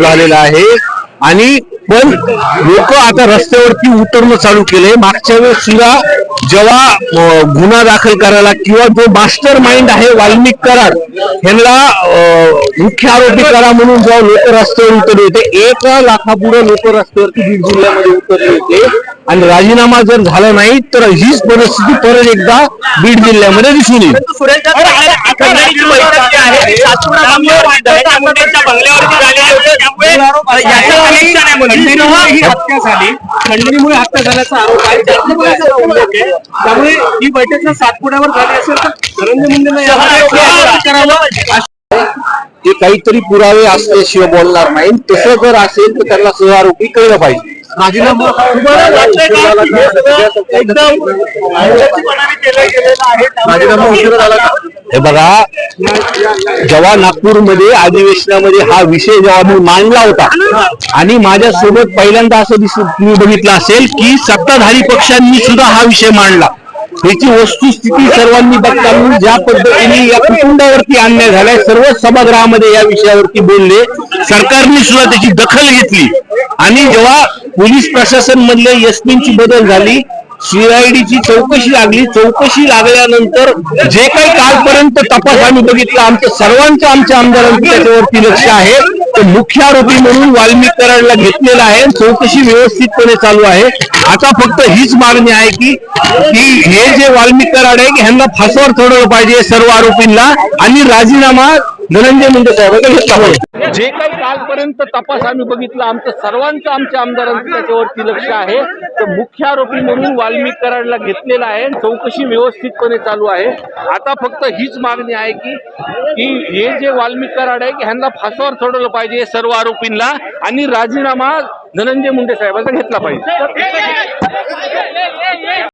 झालेला आहे. आणि पण लोक आता रस्त्यावरती उतरणं चालू केले मागच्या वेळेस सुद्धा जेव्हा गुन्हा दाखल करायला किंवा जो मास्टर माइंड आहे वाल्मिक कराड ह्यांना मुख्य आरोपी करा म्हणून जेव्हा लोक रस्त्यावर उतरले होते एक लाखापुढे लोक रस्त्यावरती बीड जिल्ह्यामध्ये उतरले होते. आणि राजीनामा जर झाला नाही तर हीच परिस्थिती परत एकदा बीड जिल्ह्यामध्ये दिसून येईल. हत्या झाली. खंडणीमुळे हत्या झाल्याचा आरोप आहे. त्यामुळे ही बैठक जर सातपुड्यावर झाली असेल तर ते काहीतरी पुरावे असल्याशिवाय बोलणार नाही. तसं जर असेल तर त्याला सहआरोपी कळलं पाहिजे. राजीनामा उशिरा झाला? हे बघा जेव्हा नागपूरमध्ये अधिवेशनामध्ये हा विषय जेव्हा मी मांडला होता आणि माझ्या सोबत पहिल्यांदा असं दिस तुम्ही बघितलं असेल की सत्ताधारी पक्षांनी सुद्धा हा विषय मांडला. याची वस्तुस्थिती सर्वांनी बघताना ज्या पद्धतीने या कुटुंबावरती अन्याय झालाय सर्व सभागृहामध्ये या विषयावरती बोलले. सरकारने सुद्धा त्याची दखल घेतली. आणि जेव्हा पोलीस प्रशासन मधले एसपींची बदल झाली सीआयडीची चौकशी लागली. चौकशी लागल्यानंतर जे काही कालपर्यंत तपास आम्ही बघितला आमच्या सर्वांचं आमच्या आमदारांचं त्याच्यावरती लक्ष आहे. तर मुख्य आरोपी म्हणून वाल्मिकरांना कराडला घेतलेला आहे. चौकशी व्यवस्थितपणे चालू आहे. आता फक्त हीच मागणी आहे की की हे जे वाल्मिक कराड आहे की ह्यांना फासावर चढवलं पाहिजे सर्व आरोपींना. आणि राजीनामा धनंजय मुंडे साहेबांना घेतला पाहिजे जे काही कालपर्यंत तपास आम्ही बघितला आमचं सर्वांचं आमच्या आमदारांचं त्याच्यावरती लक्ष आहे. तर मुख्य आरोपी म्हणून वाल्मिक कराडला घेतलेला आहे चौकशी व्यवस्थितपणे चालू आहे. आता फक्त हीच मागणी आहे की की हे जे वाल्मिक कराड आहे की ह्यांना फासावर चढवलं पाहिजे सर्व आरोपींना आणि राजीनामा धनंजय मुंडे साहेबांचा घेतला पाहिजे.